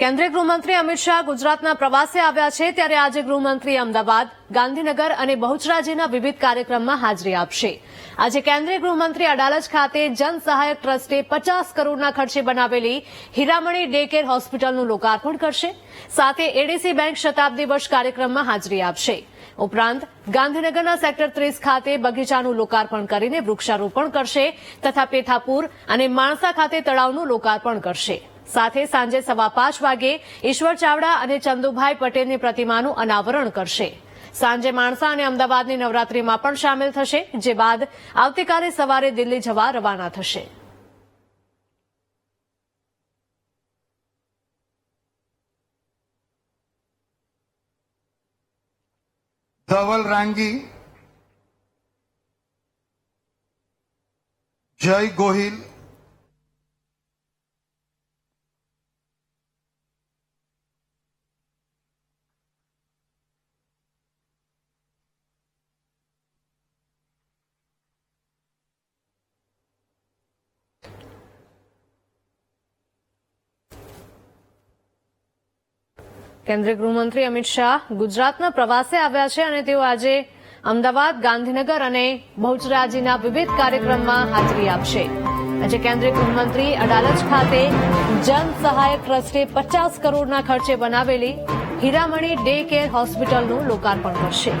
કેન્દ્રીય ગૃહમંત્રી અમિત શાહ ગુજરાતના પ્રવાસે આવ્યા છે ત્યારે આજે ગૃહમંત્રી અમદાવાદ, ગાંધીનગર અને બહુચરાજીના વિવિધ કાર્યક્રમમાં હાજરી આપશે. આજે કેન્દ્રીય ગૃહમંત્રી અડાલજ ખાતે જન સહાયક ટ્રસ્ટે પચાસ કરોડના ખર્ચે બનાવેલી હીરામણી ડે કેર હોસ્પિટલનું લોકાર્પણ કરશે. સાથે એડીસી બેંક શતાબ્દી વર્ષ કાર્યક્રમમાં હાજરી આપશે. ઉપરાંત ગાંધીનગરના સેક્ટર ત્રીસ ખાતે બગીચાનું લોકાર્પણ કરીને વૃક્ષારોપણ કરશે તથા પેથાપુર અને માણસા ખાતે તળાવનું લોકાર્પણ કરશે. સાથે સાંજે સવા પાંચ વાગે ઈશ્વર ચાવડા અને ચંદુભાઈ પટેલની પ્રતિમાનું અનાવરણ કરશે. સાંજે માણસા અને અમદાવાદની નવરાત્રીમાં પણ સામેલ થશે, જે બાદ આવતીકાલે સવારે દિલ્હી જવા રવાના થશે. ધવલ રાંગી. જય ગોહિલ. કેન્દ્રીય ગૃહમંત્રી અમિત શાહ ગુજરાતના પ્રવાસે આવ્યા છે અને તેઓ આજે અમદાવાદ, ગાંધીનગર અને બહુચરાજીના વિવિધ કાર્યક્રમમાં હાજરી આપશે. આજે કેન્દ્રીય ગૃહમંત્રી અડાલજ ખાતે જન સહાયક ટ્રસ્ટે પચાસ કરોડના ખર્ચે બનાવેલી હીરામણી ડે કેર હોસ્પિટલનું લોકાર્પણ કરશે.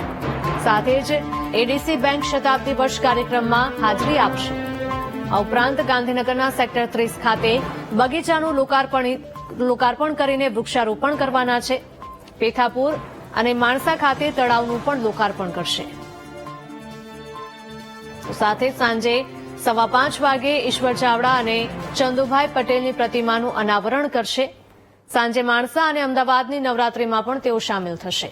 સાથે જ એડીસી બેંક શતાબ્દી વર્ષ કાર્યક્રમમાં હાજરી આપશે. આ ઉપરાંત ગાંધીનગરના સેક્ટર ત્રીસ ખાતે બગીચાનું લોકાર્પણ લોકાર્પણ કરીને વૃક્ષારોપણ કરવાના છે. પેથાપુર અને માણસા ખાતે તળાવનું પણ લોકાર્પણ કરશે. સાથે સાંજે સવા પાંચ વાગે ઈશ્વર ચાવડા અને ચંદુભાઈ પટેલની પ્રતિમાનું અનાવરણ કરશે. સાંજે માણસા અને અમદાવાદની નવરાત્રીમાં પણ તેઓ સામેલ થશે.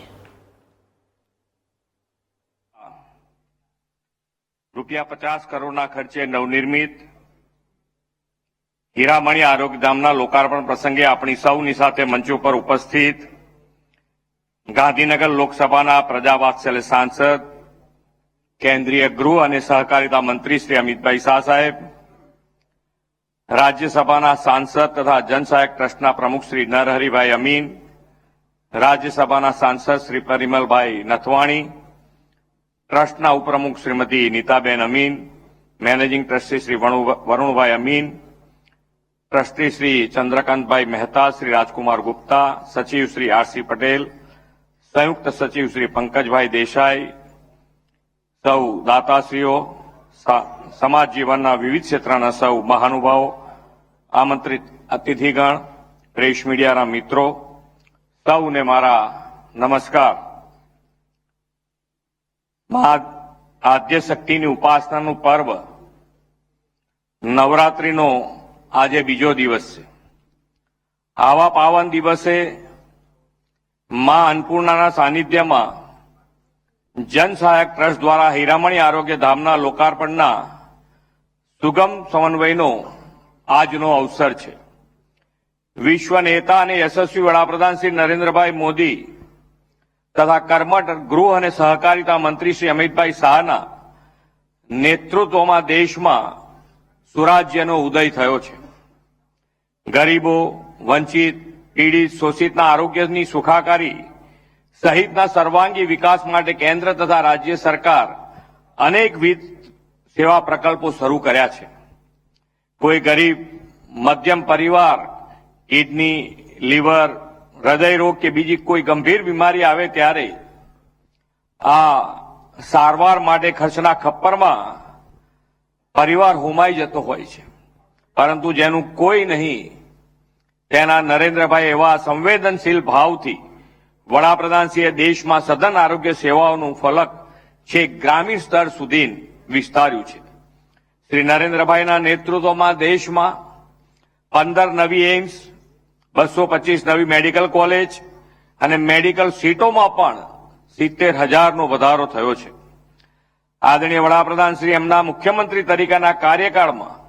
રૂપિયા પચાસ કરોડના ખર્ચે નવનિર્મિત હીરામણી આરોગ્યધામના લોકાર્પણ પ્રસંગે આપણી સૌની સાથે મંચ ઉપર ઉપસ્થિત ગાંધીનગર લોકસભાના પ્રજાવાત્સલ્ય સાંસદ, કેન્દ્રીય ગૃહ અને સહકારિતા મંત્રી શ્રી અમિતભાઈ શાહ સાહેબ, રાજ્યસભાના સાંસદ તથા જનસહાયક ટ્રસ્ટના પ્રમુખ શ્રી નરહરિભાઈ અમીન, રાજ્યસભાના સાંસદ શ્રી પરિમલભાઈ નથવાણી, ટ્રસ્ટના ઉપપ્રમુખ Shrimati Nitaben Amin, managing trustee Shri Varunbhai Amin trustee Shri Chandrakantbhai Mehta, Shri Rajkumar Gupta, સચિવ શ્રી આરસી પટેલ, સંયુક્ત સચિવ શ્રી પંકજભાઈ દેસાઈ, સૌ દાતાશ્રીઓ સમાજ જીવનના વિવિધ ક્ષેત્રના સૌ મહાનુભાવો, આમંત્રિત અતિથિગણ, પ્રેસ મીડિયાના મિત્રો, સૌને મારા નમસ્કાર. મા આદ્ય શક્તિની ઉપાસનાનું પર્વ નવરાત્રીનો આજે બીજો દિવસ છે. આવા પાવન દિવસે માં અન્નપૂર્ણાના સાનિધ્યમાં જન સહાયક ટ્રસ્ટ દ્વારા હીરામણી આરોગ્ય ધામના લોકાર્પણના સુગમ સમન્વયનો આજનો અવસર છે. વિશ્વ નેતા અને યશસ્વી વડાપ્રધાન શ્રી નરેન્દ્રભાઈ મોદી તથા કર્મઠ ગૃહ અને સહકારિતા મંત્રી શ્રી અમિતભાઈ શાહના નેતૃત્વમાં દેશમાં સુરાજ્યનો ઉદય થયો છે. ગરીબો, વંચિત, પીડિત, શોષિતના આરોગ્યની સુખાકારી સહિતના સર્વાંગી વિકાસ માટે કેન્દ્ર તથા રાજ્ય સરકાર અનેકવિધ સેવા પ્રકલ્પો શરૂ કર્યા છે. કોઈ ગરીબ, મધ્યમ પરિવાર, કિડની, લીવર, હૃદય રોગ કે બીજી કોઈ ગંભીર બીમારી આવે ત્યારે આ સારવાર માટે ખર્ચના ખપ્પરમાં પરિવાર હોમાઈ જતો હોય છે. પરંતુ જેનું કોઈ નહીં, તેના નરેન્દ્રભાઈ એવા સંવેદનશીલ ભાવથી વડાપ્રધાનશ્રીએ દેશમાં સઘન આરોગ્ય સેવાઓનું ફલક છે ગ્રામીણ સ્તર સુધી વિસ્તાર્યું છે. શ્રી નરેન્દ્રભાઈના નેતૃત્વમાં દેશમાં પંદર નવી એઇમ્સ, બસો પચીસ નવી મેડિકલ કોલેજ અને મેડિકલ સીટોમાં પણ સિત્તેર હજારનો વધારો થયો છે. આદરણીય વડાપ્રધાન શ્રી એમના મુખ્યમંત્રી તરીકેના કાર્યકાળમાં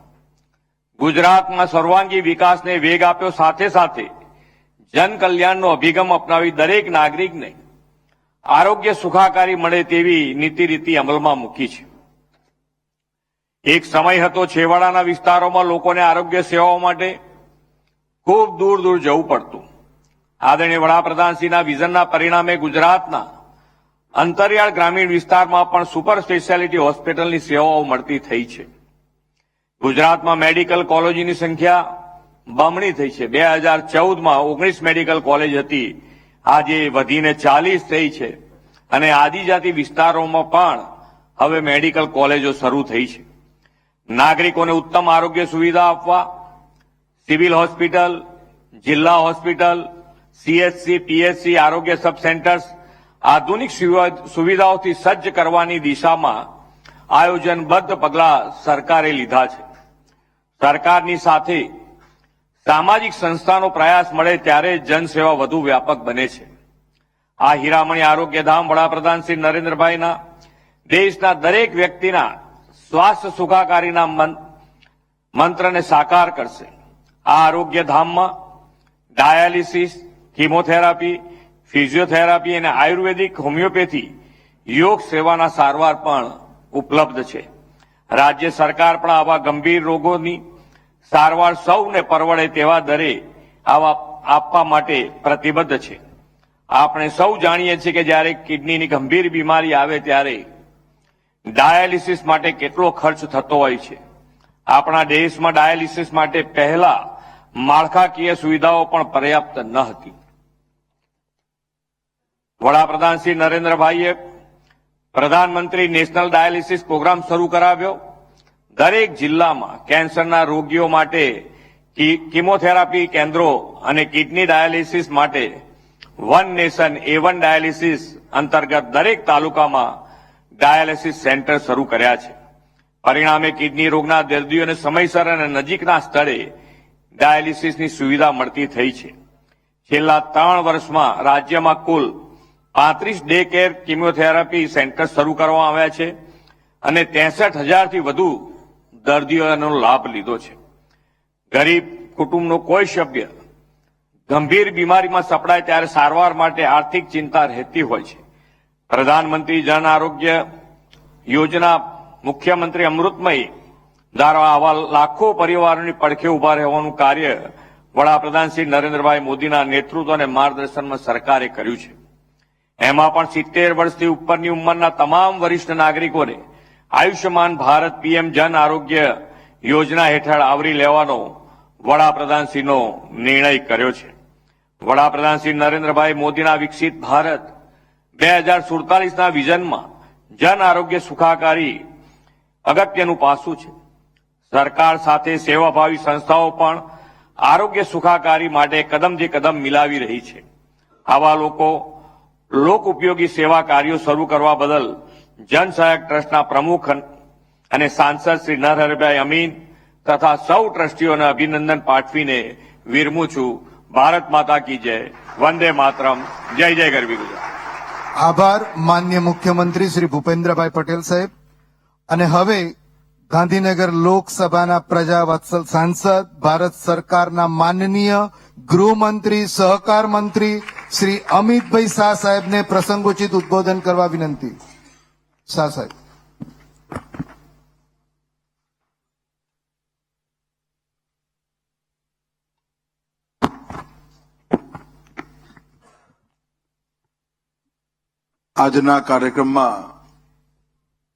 ગુજરાતમાં સર્વાંગી વિકાસને વેગ આપ્યો સાથે સાથે જન કલ્યાણનો અભિગમ અપનાવી દરેક નાગરિકને આરોગ્ય સુખાકારી મળે તેવી નીતિ રીતિ અમલમાં મૂકી છે. એક સમય હતો છેવાડાના વિસ્તારોમાં લોકોને આરોગ્ય સેવાઓ માટે ખૂબ દૂર દૂર જવું પડતું. આદરણીય વડાપ્રધાનશ્રીના વિઝનના પરિણામે ગુજરાતના અંતરિયાળ ગ્રામીણ વિસ્તારમાં પણ સુપર સ્પેશિયાલિટી હોસ્પિટલની સેવાઓ મળતી થઈ છે. ગુજરાતમાં મેડિકલ કોલેજોની સંખ્યા બમણી થઈ છે. બે હજાર ચૌદમાં ઓગણીસ મેડિકલ કોલેજ હતી. આજે વધીને ચાલીસ થઈ છે. અને આદિજાતિ વિસ્તારોમાં પણ હવે મેડિકલ કોલેજો શરૂ થઈ છે. નાગરિકોને ઉત્તમ આરોગ્ય સુવિધા આપવા, સિવિલ હોસ્પિટલ, જિલ્લા હોસ્પિટલ સીએચસી પીએચસી આરોગ્ય સબ સેન્ટર્સ આધુનિક સુવિધાઓથી સજ્જ કરવાની દિશામાં આયોજનબદ્ધ પગલાં સરકારે લીધા છે. સરકારની સાથે સામાજિક સંસ્થાનો પ્રયાસ મળે ત્યારે જનસેવા વધુ વ્યાપક બને છે. આ હીરામણી આરોગ્યધામ વડાપ્રધાન શ્રી નરેન્દ્રભાઈના દેશના દરેક વ્યક્તિના સ્વાસ્થ્ય સુખાકારીના મંત્રને સાકાર કરશે. આ આરોગ્યધામમાં ડાયાલિસિસ, કિમોથેરાપી ફિઝિયોથેરાપી અને આયુર્વેદિક હોમિયોપેથી યોગ સેવાના સારવાર પણ ઉપલબ્ધ છે. રાજ્ય સરકાર પણ આવા ગંભીર રોગોની સારવાર સૌને પરવડે તેવા દરે આવા આપવા માટે પ્રતિબદ્ધ છે. આપણે સૌ જાણીએ છીએ કે જ્યારે કિડનીની ગંભીર બીમારી આવે ત્યારે ડાયાલિસિસ માટે કેટલો ખર્ચ થતો હોય છે. આપણા દેશમાં ડાયાલિસિસ માટે પહેલા માળખાકીય સુવિધાઓ પણ પર્યાપ્ત ન હતી. વડાપ્રધાન શ્રી નરેન્દ્રભાઈએ પ્રધાનમંત્રી નેશનલ ડાયાલિસિસ પ્રોગ્રામ શરૂ કરાવ્યો. દરેક જિલ્લામાં કેન્સરના રોગીઓ માટે કિમોથેરાપી કેન્દ્રો અને કિડની ડાયાલિસિસ માટે one nation a one dialysis અંતર્ગત દરેક તાલુકામાં ડાયાલિસિસ સેન્ટર શરૂ કર્યા છે. પરિણામે કિડની રોગના દર્દીઓને સમયસર અને નજીકના સ્થળે ડાયાલિસિસની સુવિધા મળતી થઈ છે. છેલ્લા ત્રણ વર્ષમાં રાજ્યમાં કુલ પાંત્રીસ ડે કેર કિમિયોથેરાપી સેન્ટર શરૂ કરવામાં આવ્યા છે અને ત્રેસઠ હજારથી વધુ દર્દીઓનો લાભ લીધો છે. ગરીબ કુટુંબનો કોઈ સભ્ય ગંભીર બીમારીમાં સપડાય ત્યારે સારવાર માટે આર્થિક ચિંતા રહેતી હોય છે. પ્રધાનમંત્રી જન આરોગ્ય યોજના મુખ્યમંત્રી અમૃતમય દ્વારા આવા લાખો પરિવારોની પડખે ઊભા રહેવાનું કાર્ય વડાપ્રધાન શ્રી નરેન્દ્રભાઈ મોદીના નેતૃત્વ અને માર્ગદર્શનમાં સરકારે કર્યું છે. એમાં પણ સિત્તેર વર્ષથી ઉપરની ઉંમરના તમામ વરિષ્ઠ નાગરિકોને આયુષ્યમાન ભારત પીએમ જન આરોગ્ય યોજના હેઠળ આવરી લેવાનો વડાપ્રધાનશ્રીનો નિર્ણય કર્યો છે. વડાપ્રધાન શ્રી નરેન્દ્રભાઈ મોદીના વિકસિત ભારત બે હજાર સુડતાલીસના વિઝનમાં જન આરોગ્ય સુખાકારી અગત્યનું પાસું છે. સરકાર સાથે સેવાભાવી સંસ્થાઓ પણ આરોગ્ય સુખાકારી માટે કદમથી કદમ મિલાવી રહી છે. આવા લોકો લોક ઉપયોગી સેવા કાર્યો શરૂ કરવા બદલ જન સહાયક ટ્રસ્ટના પ્રમુખ અને સાંસદ શ્રી નરહરભાઈ અમીન તથા સૌ ટ્રસ્ટીઓને અભિનંદન પાઠવીને વિરમું છું. ભારત માતા કી જય. વંદે માતરમ. જય જય ગરવી ગુજરાત. આભાર માન્ય મુખ્યમંત્રી શ્રી ભૂપેન્દ્રભાઈ પટેલ સાહેબ. અને હવે ગાંધીનગર લોકસભાના પ્રજા વત્સલ સાંસદ, ભારત સરકારના માનનીય ગૃહમંત્રી, સહકાર મંત્રી શ્રી અમિતભાઈ શાહ સાહેબને પ્રસંગોચિત ઉદબોધન કરવા વિનંતી. શાહ સાહેબ. આજના કાર્યક્રમમાં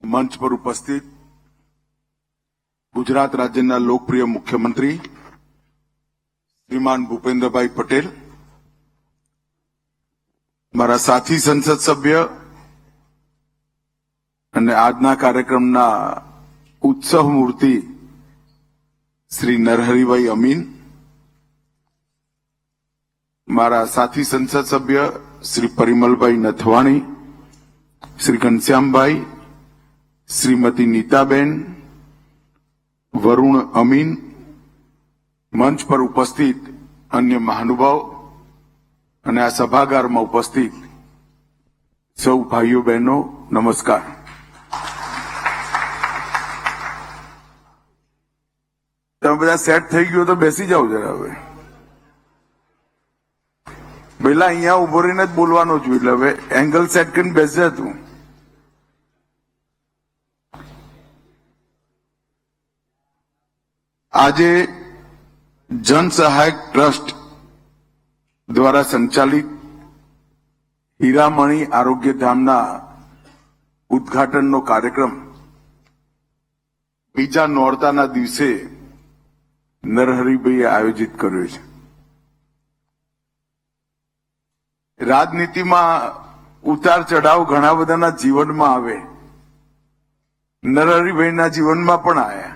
મંચ પર ઉપસ્થિત ગુજરાત રાજ્યના લોકપ્રિય મુખ્યમંત્રી શ્રીમાન ભૂપેન્દ્રભાઈ પટેલ, મારા સાથી સંસદ સભ્ય અને આજના કાર્યક્રમના ઉત્સવ મૂર્તિ શ્રી નરહરિભાઈ અમીન, મારા સાથી સંસદ સભ્ય શ્રી પરિમલભાઈ નથવાણી, શ્રી ઘનશ્યામભાઈ, શ્રીમતી નીતાબેન વરુણ અમીન, મંચ પર ઉપસ્થિત અન્ય મહાનુભાવ અને આ સભાગારમાં ઉપસ્થિત સૌ ભાઈઓ બહેનો, નમસ્કાર. તમે બધા સેટ થઈ ગયો તો બેસી જાઓ જરા હવે. પેલા અહીંયા ઊભો રહીને જ બોલવાનું છું એટલે હવે એંગલ સેટ કરીને બેસજે તું. આજે જન સહાયક ટ્રસ્ટ દ્વારા સંચાલિત હીરામણી આરોગ્ય ધામના ઉદ્ઘાટનનો કાર્યક્રમ બીજા નોરતાના દિવસે નરહરિભાઈએ આયોજિત કર્યો છે. રાજનીતિમાં ઉતાર ચઢાવ ઘણા બધાના જીવનમાં આવે. નરહરિભાઈના જીવનમાં પણ આવ્યા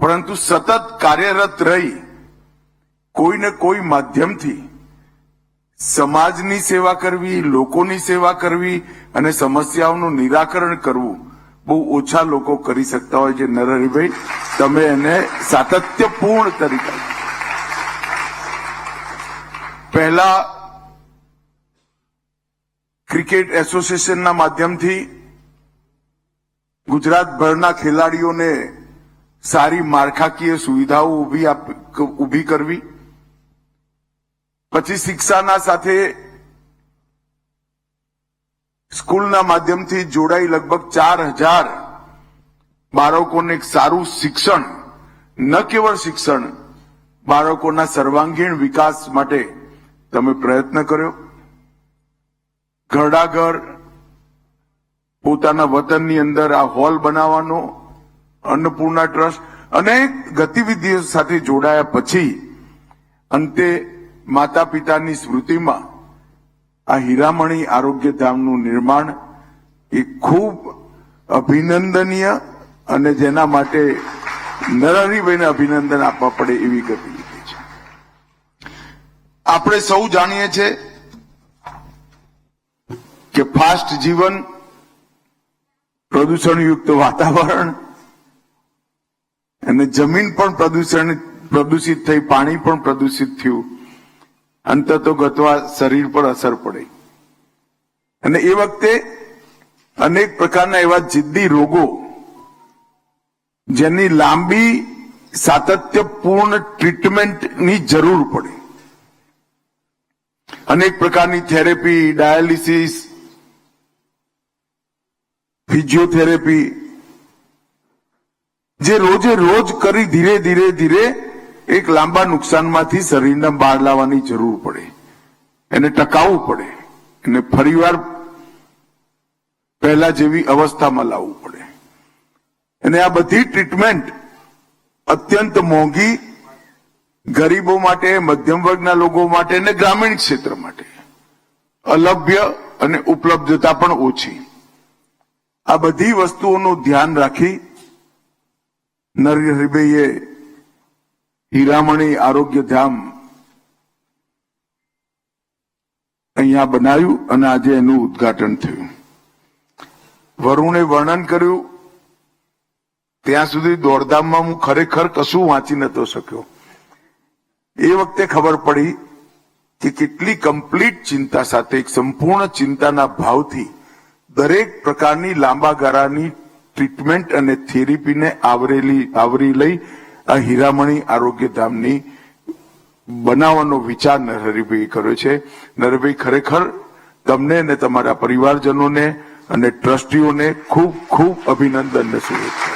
પરંતુ સતત કાર્યરત રહી કોઈને કોઈ માધ્યમથી સમાજની સેવા કરવી, લોકોની સેવા કરવી અને સમસ્યાઓનું નિરાકરણ કરવું બહુ ઓછા લોકો કરી શકતા હોય છે. નરહરિભાઈ, તમે એને સાતત્યપૂર્ણ તરીકે પહેલા ક્રિકેટ એસોસિએશનના માધ્યમથી ગુજરાતભરના ખેલાડીઓને સારી માળખાકીય સુવિધાઓ ઊભી ઊભી કરવી. પછી શિક્ષાના સાથે સ્કૂલના માધ્યમથી જોડાઈ લગભગ ચાર હજાર બાળકોને સારું શિક્ષણ, ન કેવળ શિક્ષણ, બાળકોના સર્વાંગીણ વિકાસ માટે તમે પ્રયત્ન કર્યો. ઘરડાઘર પોતાના વતનની અંદર આ હોલ બનાવવાનો અન્નપૂર્ણા ટ્રસ્ટ અનેક ગતિવિધિઓ સાથે જોડાયા પછી અંતે માતા પિતાની સ્મૃતિમાં આ હીરામણી આરોગ્ય ધામનું નિર્માણ એ ખૂબ અભિનંદનીય અને જેના માટે નરહરીભાઈને અભિનંદન આપવા પડે એવી ગતિવિધિ છે. આપણે સૌ જાણીએ છીએ કે ફાસ્ટ જીવન પ્રદૂષણયુક્ત વાતાવરણ અને જમીન પણ પ્રદૂષણ, પ્રદૂષિત થઈ, પાણી પણ પ્રદૂષિત થયું. અંત તો ગતવા શરીર પર અસર પડે. અને એ વખતે અનેક પ્રકારના એવા જિદ્દી રોગો જેની લાંબી, સાતત્યપૂર્ણ ટ્રીટમેન્ટની જરૂર પડે. અનેક પ્રકારની થેરેપી, ડાયાલિસિસ, ફિઝિયોથેરેપી જે રોજે રોજ કરી ધીરે ધીરે ધીરે એક લાંબા નુકસાનમાંથી શરીરને બહાર લાવવાની જરૂર પડે. એને ટકાવવું પડે. એને ફરીવાર પહેલા જેવી અવસ્થામાં લાવવું પડે. અને આ બધી ટ્રીટમેન્ટ અત્યંત મોંઘી ગરીબો માટે, મધ્યમ વર્ગના લોકો માટે અને ગ્રામીણ ક્ષેત્ર માટે. અલભ્ય અને ઉપલબ્ધતા પણ ઓછી. આ બધી વસ્તુઓનું ધ્યાન રાખી નરહરિભાઈએ હીરામણી આરોગ્ય ધામ અહીંયા બનાવ્યું અને આજે એનું ઉદ્ઘાટન થયું. વરુણે વર્ણન કર્યું, ત્યાં સુધી દોડધામમાં હું ખરેખર કશું વાંચી નતો શક્યો. એ વખતે ખબર પડી કે કેટલી કમ્પ્લીટ ચિંતા સાથે સંપૂર્ણ ચિંતાના ભાવથી દરેક પ્રકારની લાંબા ગાળાની ટ્રીટમેન્ટ અને થેરેપીને આવરેલી, આવરી લઈ આ હીરામણી આરોગ્ય ધામની બનાવવાનો વિચાર નરહરિભાઈ કર્યો છે. નરહરિભાઈ ખરેખર તમને અને તમારા પરિવારજનોને અને ટ્રસ્ટીઓને ખૂબ ખૂબ અભિનંદન અને શુભેચ્છા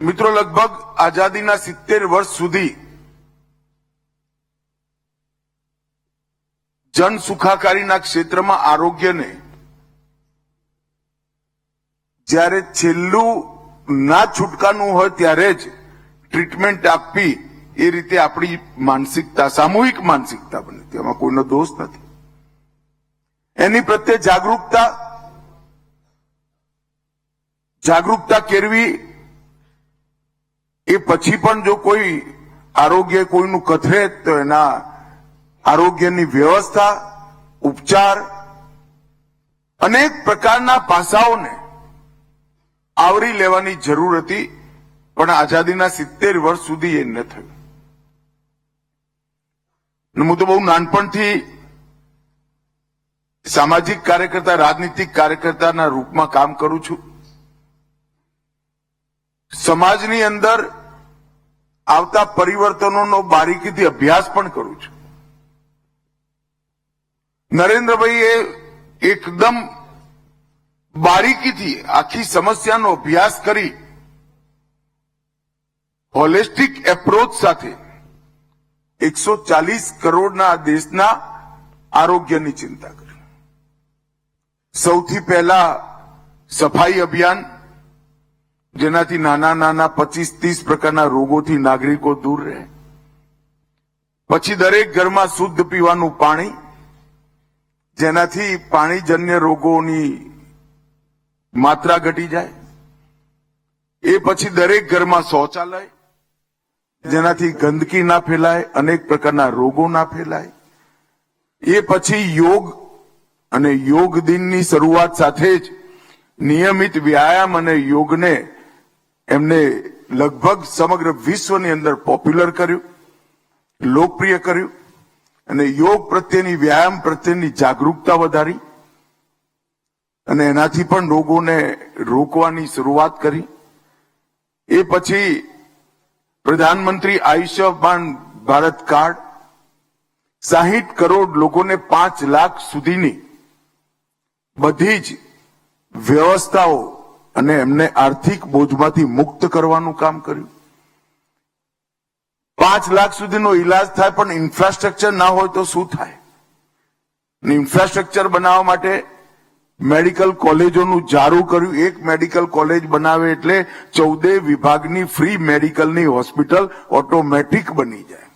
મિત્રો, લગભગ આઝાદીના સિત્તેર વર્ષ સુધી જન સુખાકારીના ક્ષેત્રમાં આરોગ્યને જ્યારે છેલ્લું ના છૂટકાનું હોય ત્યારે જ ટ્રીટમેન્ટ આપવી એ રીતે આપણી માનસિકતા, સામૂહિક માનસિકતા બને. તેમાં કોઈનો દોષ નથી. એની પ્રત્યે જાગૃતતા જાગૃતતા કેળવી એ પછી પણ જો કોઈ આરોગ્ય કોઈનું કથરે તો એના આરોગ્યની વ્યવસ્થા, ઉપચાર, અનેક પ્રકારના પાસાઓને આવરી લેવાની જરૂર હતી, પણ આઝાદીના સિત્તેર વર્ષ સુધી એ ન થયું. હું તો બહુ નાનપણથી સામાજિક કાર્યકર્તા, રાજનીતિક કાર્યકર્તાના રૂપમાં કામ કરું છું. સમાજની અંદર આવતા પરિવર્તનોનો બારીકીથી અભ્યાસ પણ કરું છું. નરેન્દ્રભાઈ એ એકદમ બારીકીથી આખી સમસ્યાનો અભ્યાસ કરી હોલિસ્ટિક એપ્રોચ સાથે એકસો ચાલીસ કરોડના દેશના આરોગ્યની ચિંતા કરી. સૌથી પહેલા સફાઈ અભિયાન, જેનાથી નાના નાના પચીસ ત્રીસ પ્રકારના રોગોથી નાગરિકો દૂર રહે. પછી દરેક ઘરમાં શુદ્ધ પીવાનું પાણી, જેનાથી પાણીજન્ય રોગોની માત્રા ઘટી જાય. એ પછી દરેક ઘરમાં શૌચાલય, જેનાથી ગંદકી ના ફેલાય, અનેક પ્રકારના રોગો ના ફેલાય. એ પછી યોગ અને યોગ દિનની શરૂઆત સાથે જ નિયમિત વ્યાયામ અને યોગને એમને લગભગ સમગ્ર વિશ્વની અંદર પોપ્યુલર કર્યું, લોકપ્રિય કર્યું અને યોગ પ્રત્યેની વ્યાયામ પ્રત્યેની જાગૃતતા વધારી. અને એનાથી પણ રોગોને રોકવાની શરૂઆત કરી. એ પછી પ્રધાનમંત્રી આયુષ્યમાન ભારત કાર્ડ સાહીઠ કરોડ લોકોને પાંચ લાખ સુધીની બધી જ વ્યવસ્થાઓ અને એમને આર્થિક બોજમાંથી મુક્ત કરવાનું કામ કર્યું. પાંચ લાખ સુધીનો ઈલાજ થાય પણ ઇન્ફ્રાસ્ટ્રક્ચર ના હોય તો શું થાય? ઇન્ફ્રાસ્ટ્રક્ચર બનાવવા માટે મેડિકલ કોલેજોનું જારું કર્યું. એક મેડિકલ કોલેજ બનાવે એટલે ચૌદે વિભાગની ફ્રી મેડિકલની હોસ્પિટલ ઓટોમેટિક બની જાય.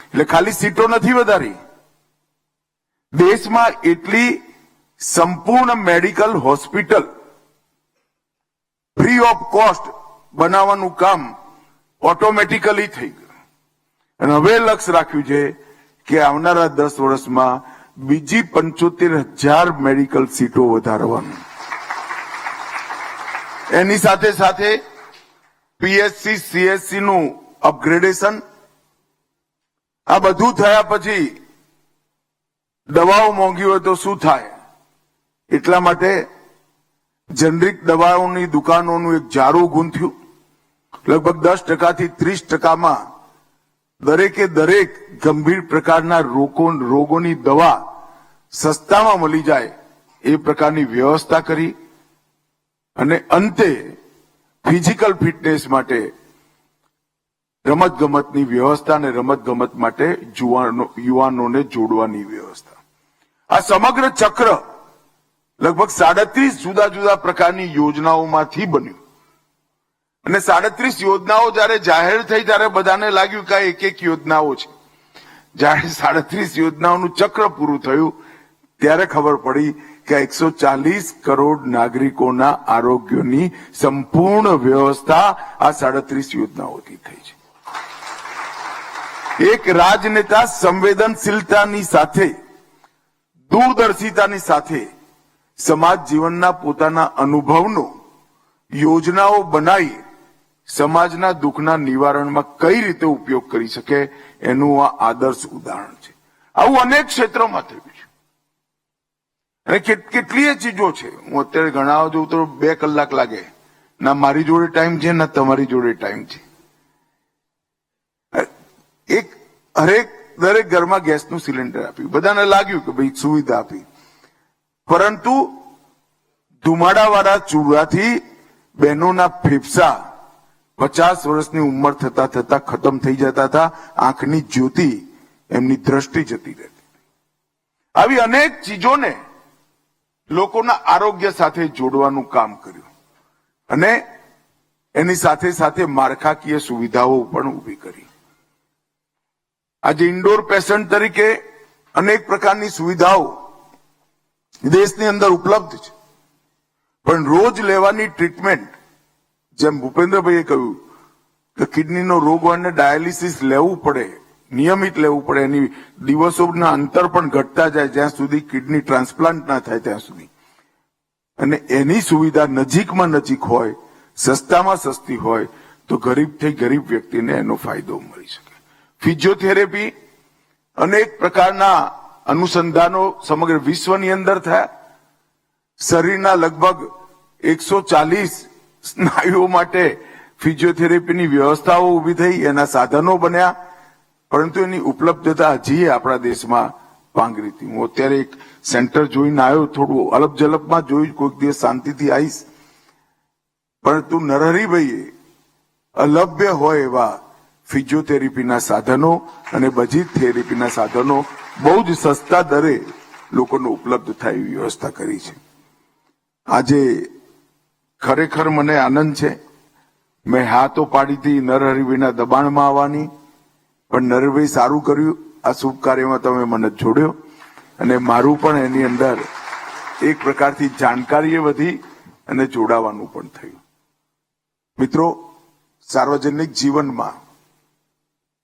એટલે ખાલી સીટો નથી વધારી. દેશમાં એટલી સંપૂર્ણ medical hospital free of cost બનાવવાનું કામ ઓટોમેટિકલી થઈ ગયું. અને હવે લક્ષ્ય રાખ્યું છે કે આવનારા દસ વર્ષમાં બીજી પંચોતેર હજાર મેડિકલ સીટો વધારવાનું. એની સાથે સાથે પીએસસી સીએસસી નું અપગ્રેડેશન. આ બધું થયા પછી દવાઓ મોંઘી હોય તો શું થાય? એટલા માટે જનરિક દવાઓની દુકાનોનું એક જારું ગૂંથ્યું લગભગ દસ ટકાથી ત્રીસ ટકામાં દરેકે દરેક ગંભીર પ્રકારના રોગો રોગોની દવા સસ્તામાં મળી જાય એ પ્રકારની વ્યવસ્થા કરી અને અંતે ફિઝિકલ ફિટનેસ માટે રમત ગમતની વ્યવસ્થા અને રમત ગમત માટે યુવાનોને જોડવાની વ્યવસ્થા. આ સમગ્ર ચક્ર લગભગ સાડત્રીસ જુદા જુદા પ્રકારની યોજનાઓમાંથી બન્યું. અને સાડત્રીસ યોજનાઓ જ્યારે જાહેર થઈ ત્યારે બધાને લાગ્યું કે એક એક યોજનાઓ છે. જ્યારે સાડત્રીસ યોજનાઓનું ચક્ર પૂરું થયું. ત્યારે ખબર પડી કે એકસો ચાલીસ કરોડ નાગરિકોના આરોગ્યની સંપૂર્ણ વ્યવસ્થા આ સાડત્રીસ યોજનાઓથી થઈ છે. એક રાજનેતા સંવેદનશીલતાની સાથે, દૂરદર્શિતાની સાથે સમાજ જીવનના પોતાના અનુભવનો યોજનાઓ બનાવી સમાજના દુઃખના નિવારણમાં કઈ રીતે ઉપયોગ કરી શકે એનું આ આદર્શ ઉદાહરણ છે. આવું અનેક ક્ષેત્રોમાં થયું અને કેટલીય ચીજો છે? હું અત્યારે ગણાવવા જઉં તો બે કલાક લાગે. ના, મારી જોડે ટાઈમ છે, ના, તમારી જોડે ટાઈમ છે. એક હરેક દરેક ઘરમાં ગેસનું સિલિન્ડર આપ્યું. બધાને લાગ્યું કે ભાઈ સુવિધા આપી. પરંતુ ધુમાડાવાળા ચૂલાથી બહેનોના ફેફસા પચાસ વર્ષની ઉંમર થતા થતા ખતમ થઈ જતા હતા. આંખની જ્યોતિ એમની દ્રષ્ટિ જતી રહેતી. આવી અનેક ચીજોને લોકોના આરોગ્ય સાથે જોડવાનું કામ કર્યું. અને એની સાથે સાથે માળખાકીય સુવિધાઓ પણ ઊભી કરી. આજે ઇન્ડોર પેશન્ટ તરીકે અનેક પ્રકારની સુવિધાઓ દેશની અંદર ઉપલબ્ધ છે. પણ રોજ લેવાની ટ્રીટમેન્ટ, જેમ ભૂપેન્દ્રભાઈએ કહ્યું કે કિડનીનો રોગ અને ડાયાલિસિસ લેવું પડે નિયમિત લેવું પડે, એની દિવસોના અંતર પણ ઘટતા જાય જ્યાં સુધી કિડની ટ્રાન્સપ્લાન્ટ ના થાય ત્યાં સુધી. અને એની સુવિધા નજીકમાં નજીક હોય, સસ્તામાં સસ્તી હોય, તો ગરીબથી ગરીબ વ્યક્તિને એનો ફાયદો મળી શકે. ફિઝિયોથેરેપી અનેક પ્રકારના અનુસંધાનો સમગ્ર વિશ્વની અંદર થયા. શરીરના લગભગ એકસો ચાલીસ સ્નાયુઓ માટે ફિઝિયોથેરેપીની વ્યવસ્થાઓ ઊભી થઈ, એના સાધનો બન્યા. પરંતુ એની ઉપલબ્ધતા હજી આપણા દેશમાં પાંગરી હતી. હું અત્યારે એક સેન્ટર જોઈને આવ્યો, થોડું અલપ જલપમાં કોઈક દિવસ શાંતિથી આવીશ. પરંતુ નરહરીભાઈએ અલભ્ય હોય એવા ફિઝિયોથેરાપીના સાધનો અને બધી થેરેપીના સાધનો બહુ જ સસ્તા દરે લોકોને ઉપલબ્ધ થાય એવી વ્યવસ્થા કરી છે. આજે ખરેખર મને આનંદ છે. મેં હા તો પાડી હતી નરહરિભાઈના દબાણમાં આવવાની પણ નરહરિભાઈ સારું કર્યું. આ શુભ કાર્યમાં તમે મને જોડ્યો. અને મારું પણ એની અંદર એક પ્રકારથી જાણકારી વધી અને જોડાવાનું પણ થયું. મિત્રો, સાર્વજનિક જીવનમાં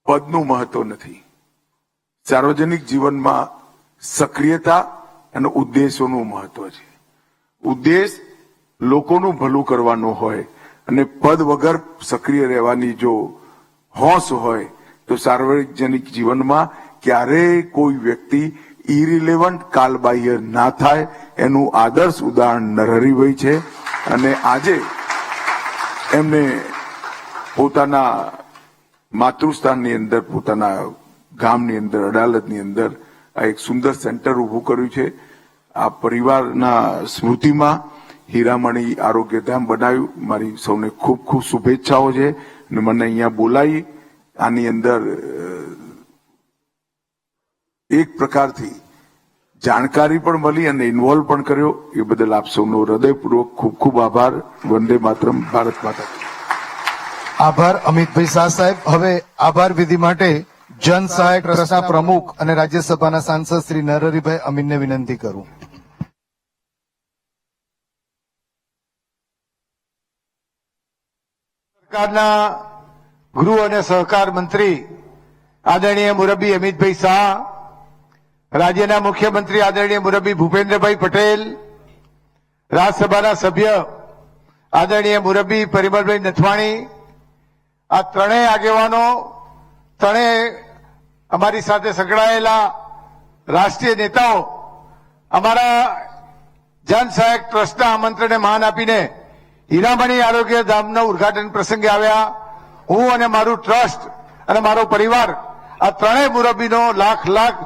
પદનું મહત્વ નથી. સાર્વજનિક જીવનમાં સક્રિયતા અને ઉદ્દેશોનું મહત્વ છે. ઉદ્દેશ લોકોનું ભલું કરવાનું હોય અને પદ વગર સક્રિય રહેવાની જો હોશ હોય તો સાર્વજનિક જીવનમાં ક્યારેય કોઈ વ્યક્તિ ઇરિલેવન્ટ કાલબાહ્ય ના થાય, એનું આદર્શ ઉદાહરણ નરહરિભાઈ છે. અને આજે એમને પોતાના માતૃસ્થાનની અંદર, પોતાના ગામની અંદર અડાલતની અંદર આ એક સુંદર સેન્ટર ઊભું કર્યું છે. આ પરિવારના સ્મૃતિમાં હીરામણી આરોગ્યધામ બનાવ્યું. મારી સૌને ખૂબ ખૂબ શુભેચ્છાઓ છે. અને મને અહીંયા બોલાવી આની અંદર એક પ્રકારથી જાણકારી પણ મળી અને ઇન્વોલ્વ પણ કર્યો. એ બદલ આપ સૌનો હૃદયપૂર્વક ખૂબ ખૂબ આભાર. વંદે માતરમ ભારત માતા આભાર અમિતભાઈ શાહ સાહેબ. હવે આભાર વિધિ માટે જન સહાયક ટ્રસ્ટના પ્રમુખ અને રાજ્યસભાના સાંસદ શ્રી નરહરિભાઈ અમીનને વિનંતી કરું. સરકારના ગૃહ અને સહકાર મંત્રી આદરણીય મુરબ્બી અમિતભાઈ શાહ, રાજ્યના મુખ્યમંત્રી આદરણીય મુરબ્બી ભૂપેન્દ્રભાઈ પટેલ, રાજ્યસભાના સભ્ય આદરણીય મુરબ્બી પરિમલભાઈ નથવાણી, આ ત્રણેય આગેવાનો, ત્રણેય અમારી સાથે સંકળાયેલા રાષ્ટ્રીય નેતાઓ અમારા જન સહાયક ટ્રસ્ટના આમંત્રણને માન આપીને હીરામણી આરોગ્ય ધામના ઉદઘાટન પ્રસંગે આવ્યા. હું અને મારું ટ્રસ્ટ અને મારો પરિવાર આ ત્રણેય મુરબ્બીનો લાખ લાખ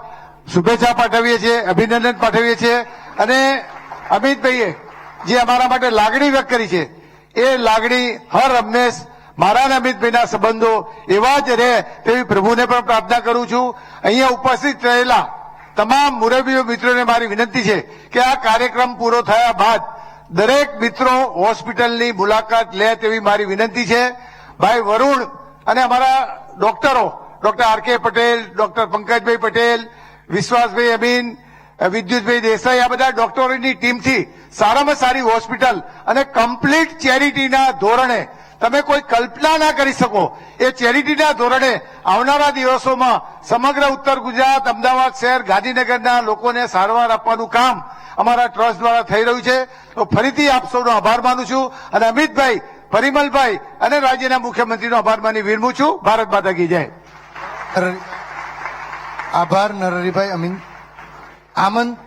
શુભેચ્છા પાઠવીએ છીએ, અભિનંદન પાઠવીએ છીએ અને અમિતભાઈએ જે અમારા માટે લાગણી વ્યક્ત કરી છે, એ લાગણી હર હંમેશ મારા અને અમિતભાઈના સંબંધો એવા જ રહે તેવી પ્રભુને પણ પ્રાર્થના કરું છું. અહીંયા ઉપસ્થિત રહેલા તમામ મુરબીઓ મિત્રોને મારી વિનંતી છે કે આ કાર્યક્રમ પૂરો થયા બાદ દરેક મિત્રો હોસ્પિટલની મુલાકાત લે તેવી મારી વિનંતી છે. ભાઈ વરુણ અને અમારા ડોક્ટરો, doctor R K Patel, doctor Pankajbhai Patel, Vishwasbhai Amin Vidyutbhai Desai, આ બધા ડોક્ટરોની ટીમથી સારામાં સારી હોસ્પિટલ અને કમ્પ્લીટ ચેરિટીના ધોરણે, તમે કોઈ કલ્પના ના કરી શકો, એ ચેરિટીના ધોરણે આવનારા દિવસોમાં સમગ્ર ઉત્તર ગુજરાત, અમદાવાદ શહેર, ગાંધીનગરના લોકોને સારવાર આપવાનું કામ અમારા ટ્રસ્ટ દ્વારા થઈ રહ્યું છે. તો ફરીથી આપ સૌનો આભાર માનું છું અને અમિતભાઈ પરિમલભાઈ અને રાજ્યના મુખ્યમંત્રીનો આભાર માની વિરમું છું. ભારત માતા કી જય. આભાર નરહરિભાઈ અમીન. આમંત